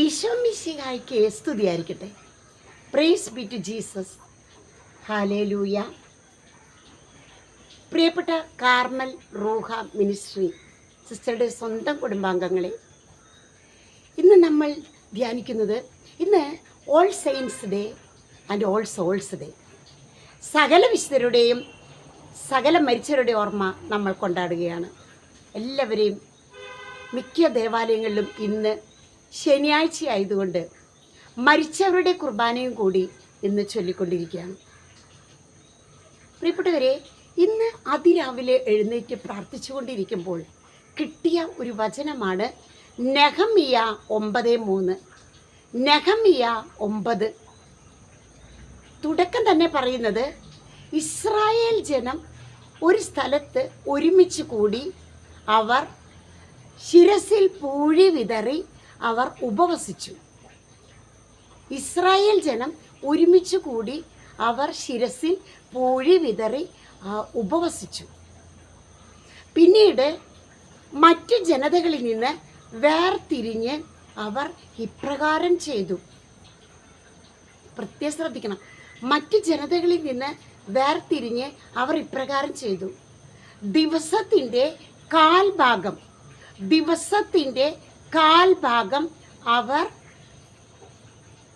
ഈശോ മിശിഹായ്ക്ക് സ്തുതിയായിരിക്കട്ടെ. Praise be to Jesus hallelujah പ്രിയപ്പെട്ട കാർമൽ റൂഹ മിനിസ്ട്രി സിസ്റ്ററുടെ സ്വന്തം കുടുംബാംഗങ്ങളെ ഇന്ന് നമ്മൾ ധ്യാനിക്കുന്നത് ഇന്ന് All Saints Day and All Souls Day സകല വിശുദ്ധരുടെയും സകല മരിച്ചവരുടെ ഓർമ്മ നമ്മൾ കൊണ്ടാടുകയാണ്. എല്ലാവരെയും മിക്ക ദേവാലയങ്ങളിലും ഇന്ന് ശനിയാഴ്ച ആയതുകൊണ്ട് മരിച്ചവരുടെ കുർബാനയും കൂടി ഇന്ന് ചൊല്ലിക്കൊണ്ടിരിക്കുകയാണ്. പ്രിയപ്പെട്ടവരെ ഇന്ന് അതിരാവിലെ എഴുന്നേറ്റ് പ്രാർത്ഥിച്ചുകൊണ്ടിരിക്കുമ്പോൾ കിട്ടിയ ഒരു വചനമാണ് നെഹമിയ ഒമ്പത് മൂന്ന്. നെഹമിയ ഒമ്പത്. തുടക്കം തന്നെ പറയുന്നത് ഇസ്രായേൽ ജനം ഒരു സ്ഥലത്ത് ഒരുമിച്ച് കൂടി അവർ ശിരസിൽ പൂഴി വിതറി അവർ ഉപവസിച്ചു. ഇസ്രായേൽ ജനം ഒരുമിച്ച് കൂടി അവർ ശിരസിൽ പൂഴി വിതറി ഉപവസിച്ചു. പിന്നീട് മറ്റു ജനതകളിൽ നിന്ന് വേർതിരിഞ്ഞ് അവർ ഇപ്രകാരം ചെയ്തു. പ്രത്യേകം ശ്രദ്ധിക്കണം. മറ്റു ജനതകളിൽ നിന്ന് വേർതിരിഞ്ഞ് അവർ ഇപ്രകാരം ചെയ്തു. ദിവസത്തിന്റെ കാൽഭാഗം ദിവസത്തിന്റെ കാൽഭാഗം അവർ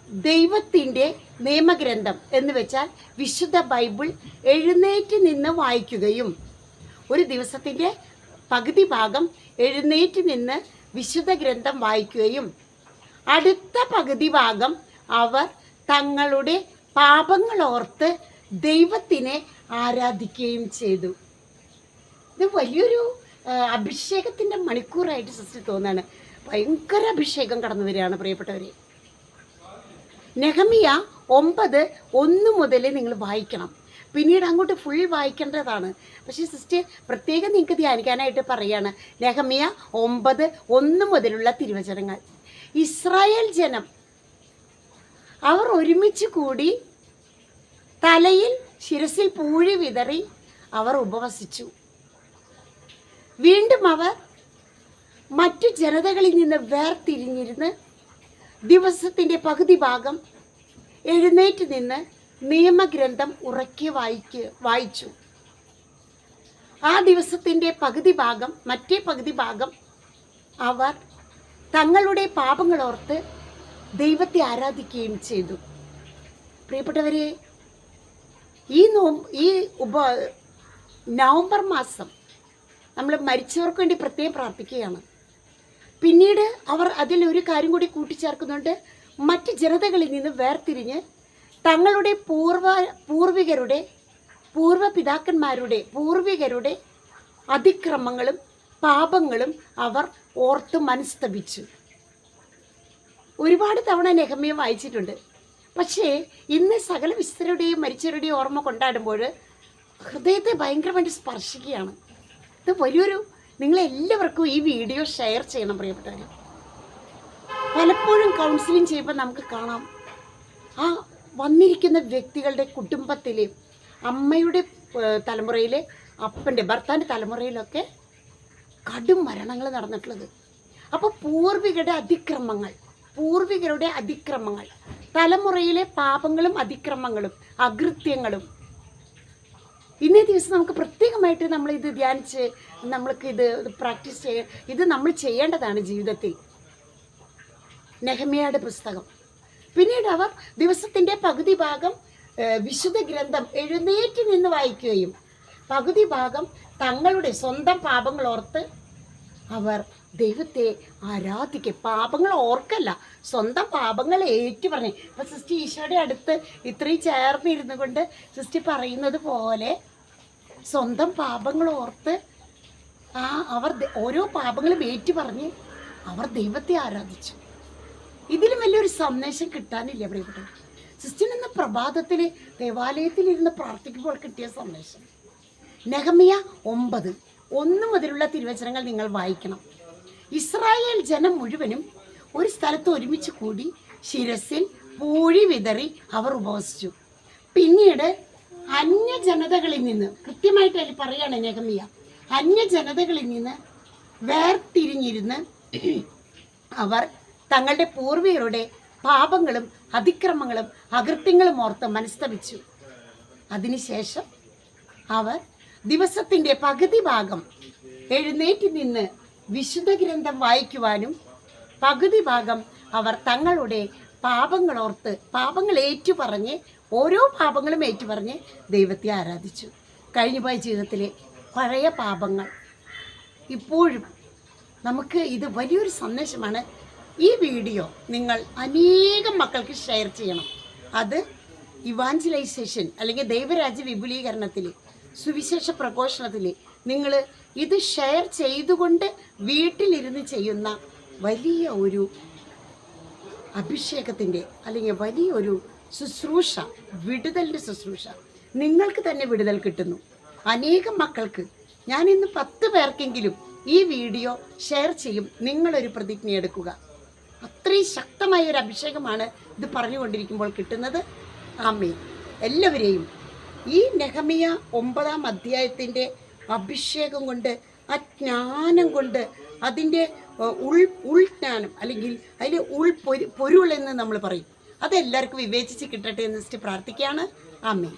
ദൈവത്തിന്റെ നിയമഗ്രന്ഥം എന്ന് വെച്ചാൽ വിശുദ്ധ ബൈബിൾ എഴുന്നേറ്റ് നിന്ന് വായിക്കുകയും ഒരു ദിവസത്തിന്റെ പകുതി ഭാഗം എഴുന്നേറ്റ് നിന്ന് വിശുദ്ധ ഗ്രന്ഥം വായിക്കുകയും അടുത്ത പകുതി ഭാഗം അവർ തങ്ങളുടെ പാപങ്ങൾ ഓർത്ത് ദൈവത്തിനെ ആരാധിക്കുകയും ചെയ്തു. ഇത് വലിയൊരു അഭിഷേകത്തിന്റെ മണിക്കൂറായിട്ട് സിസ്റ്റർ തോന്നാണ് ഭയങ്കര അഭിഷേകം കടന്നു വരികയാണ് പ്രിയപ്പെട്ടവരെ. നെഹമിയ ഒമ്പത് ഒന്ന് മുതൽ നിങ്ങൾ വായിക്കണം. പിന്നീട് അങ്ങോട്ട് ഫുൾ വായിക്കേണ്ടതാണ്. പക്ഷേ സിസ്റ്റർ പ്രത്യേകം നിങ്ങൾക്ക് ധ്യാനിക്കാനായിട്ട് പറയുകയാണ് നെഹമിയ ഒമ്പത് ഒന്ന് മുതലുള്ള തിരുവചനങ്ങൾ. ഇസ്രായേൽ ജനം അവർ ഒരുമിച്ച് കൂടി തലയിൽ ശിരസിൽ പൂഴി വിതറി അവർ ഉപവസിച്ചു. വീണ്ടും അവർ മറ്റു ജനതകളിൽ നിന്ന് വേർതിരിഞ്ഞിരുന്ന് ദിവസത്തിന്റെ പകുതി ഭാഗം എഴുന്നേറ്റ് നിന്ന് നിയമഗ്രന്ഥം ഉറക്കി വായിക്ക് വായിച്ചു. ആ ദിവസത്തിന്റെ പകുതി ഭാഗം മറ്റേ പകുതി ഭാഗം അവർ തങ്ങളുടെ പാപങ്ങളോർത്ത് ദൈവത്തെ ആരാധിക്കുകയും ചെയ്തു. പ്രിയപ്പെട്ടവരെ ഈ നോ ഈ ഉപ നവംബർ മാസം നമ്മൾ മരിച്ചവർക്ക് വേണ്ടി പ്രത്യേകം പ്രാർത്ഥിക്കുകയാണ്. പിന്നീട് അവർ അതിൽ ഒരു കാര്യം കൂടി കൂട്ടിച്ചേർക്കുന്നുണ്ട്. മറ്റ് ജനതകളിൽ നിന്ന് വേർതിരിഞ്ഞ് തങ്ങളുടെ പൂർവ പൂർവികരുടെ പൂർവ പിതാക്കന്മാരുടെ പൂർവികരുടെ അതിക്രമങ്ങളും പാപങ്ങളും അവർ ഓർത്ത് മനസ്തപിച്ചു. ഒരുപാട് തവണ നെഹമ്യ വായിച്ചിട്ടുണ്ട്. പക്ഷേ ഇന്ന് സകല വിസ്തരുടെയും മരിച്ചവരുടെയും ഓർമ്മ കൊണ്ടാടുമ്പോൾ ഹൃദയത്തെ ഭയങ്കരമായിട്ട് സ്പർശിക്കുകയാണ്. ഇത് വലിയൊരു നിങ്ങളെല്ലാവർക്കും ഈ വീഡിയോ ഷെയർ ചെയ്യണം പ്രിയപ്പെട്ടവർ പലപ്പോഴും കൗൺസിലിംഗ് ചെയ്യുമ്പോൾ നമുക്ക് കാണാം. ആ വന്നിരിക്കുന്ന വ്യക്തികളുടെ കുടുംബത്തിലെ അമ്മയുടെ തലമുറയിലെ അപ്പന്റെ ഭർത്താവിന്റെ തലമുറയിലൊക്കെ കടും മരണങ്ങൾ നടന്നിട്ടുള്ളത്. അപ്പോൾ പൂർവികരുടെ അതിക്രമങ്ങൾ പൂർവികരുടെ അതിക്രമങ്ങൾ തലമുറയിലെ പാപങ്ങളും അതിക്രമങ്ങളും അകൃത്യങ്ങളും ഇന്നേ ദിവസം നമുക്ക് പ്രത്യേകമായിട്ട് നമ്മൾ ഇത് ധ്യാനിച്ച് നമ്മൾക്ക് ഇത് പ്രാക്ടീസ് ചെയ്യ ഇത് നമ്മൾ ചെയ്യേണ്ടതാണ് ജീവിതത്തിൽ. നെഹമിയയുടെ പുസ്തകം. പിന്നീട് അവർ ദിവസത്തിന്റെ പകുതി ഭാഗം വിശുദ്ധ ഗ്രന്ഥം എഴുന്നേറ്റ് നിന്ന് വായിക്കുകയും പകുതി ഭാഗം തങ്ങളുടെ സ്വന്തം പാപങ്ങൾ ഓർത്ത് അവർ ദൈവത്തെ ആരാധിക്കുക പാപങ്ങൾ ഓർക്കല്ല സ്വന്തം പാപങ്ങൾ ഏറ്റു പറഞ്ഞു. ഇപ്പം സിസ്റ്റർ ഈശോയുടെ അടുത്ത് ഇത്രയും ചേർന്നിരുന്നു കൊണ്ട് സിസ്റ്റി പറയുന്നത് പോലെ സ്വന്തം പാപങ്ങൾ ഓർത്ത് ആ അവർ ഓരോ പാപങ്ങളും ഏറ്റു പറഞ്ഞ് അവർ ദൈവത്തെ ആരാധിച്ചു. ഇതിലും വലിയൊരു സന്ദേശം കിട്ടാനില്ല പ്രിയപ്പെട്ട സിസ്റ്റർ എന്ന പ്രഭാതത്തിൽ ദേവാലയത്തിൽ ഇരുന്ന് പ്രാർത്ഥിക്കുമ്പോൾ കിട്ടിയ സന്ദേശം. നെഹമിയ ഒമ്പത് ഒന്ന് മുതലുള്ള തിരുവചനങ്ങൾ നിങ്ങൾ വായിക്കണം. ഇസ്രായേൽ ജനം മുഴുവനും ഒരു സ്ഥലത്ത് ഒരുമിച്ച് കൂടി ശിരസിൽ പൂഴി വിതറി അവർ ഉപവസിച്ചു. പിന്നീട് അന്യജനതകളിൽ നിന്ന് കൃത്യമായിട്ട് അതിൽ പറയാണ് നെഹമിയ. അന്യജനതകളിൽ നിന്ന് വേർതിരിഞ്ഞിരുന്ന് അവർ തങ്ങളുടെ പൂർവികരുടെ പാപങ്ങളും അതിക്രമങ്ങളും അകൃത്യങ്ങളും ഓർത്ത് മനസ്തപിച്ചു. അതിനുശേഷം അവർ ദിവസത്തിന്റെ പകുതി ഭാഗം എഴുന്നേറ്റ് നിന്ന് വിശുദ്ധ ഗ്രന്ഥം വായിക്കുവാനും പകുതി ഭാഗം അവർ തങ്ങളുടെ പാപങ്ങളോർത്ത് പാപങ്ങൾ ഏറ്റുപറഞ്ഞ് ഓരോ പാപങ്ങളും ഏറ്റുപറഞ്ഞ് ദൈവത്തെ ആരാധിച്ചു. കഴിഞ്ഞുപോയ ജീവിതത്തിലെ പഴയ പാപങ്ങൾ. ഇപ്പോഴും നമുക്ക് ഇത് വലിയൊരു സന്ദേശമാണ്. ഈ വീഡിയോ നിങ്ങൾ അനേകം മക്കൾക്ക് ഷെയർ ചെയ്യണം. അത് ഇവാഞ്ചലൈസേഷൻ അല്ലെങ്കിൽ ദൈവരാജ്യ വിപുലീകരണത്തിൽ സുവിശേഷ പ്രഘോഷണത്തിൽ നിങ്ങൾ ഇത് ഷെയർ ചെയ്തുകൊണ്ട് വീട്ടിലിരുന്ന് ചെയ്യുന്ന വലിയ ഒരു അഭിഷേകത്തിന്റെ അല്ലെങ്കിൽ വലിയൊരു ശുശ്രൂഷ വിടുതലിന്റെ ശുശ്രൂഷ. നിങ്ങൾക്ക് തന്നെ വിടുതൽ കിട്ടുന്നു. അനേകം മക്കൾക്ക് ഞാൻ ഇന്ന് പത്ത് പേർക്കെങ്കിലും ഈ വീഡിയോ ഷെയർ ചെയ്യും നിങ്ങളൊരു പ്രതിജ്ഞ എടുക്കുക. അത്രയും ശക്തമായ ഒരു അഭിഷേകമാണ് ഇത് പറഞ്ഞുകൊണ്ടിരിക്കുമ്പോൾ കിട്ടുന്നത്. ആമേ എല്ലാവരെയും ഈ നെഹമിയ ഒമ്പതാം അധ്യായത്തിന്റെ അഭിഷേകം കൊണ്ട് ആ ജ്ഞാനം കൊണ്ട് അതിന്റെ ഉൾ ഉൾജ്ഞാനം അല്ലെങ്കിൽ അതിന്റെ ഉൾ പൊരു പൊരുൾ എന്ന് നമ്മൾ പറയും. അതെല്ലാവർക്കും വിവേചിച്ച് കിട്ടട്ടെ എന്ന് വെച്ചിട്ട് പ്രാർത്ഥിക്കുകയാണ്. ആമേ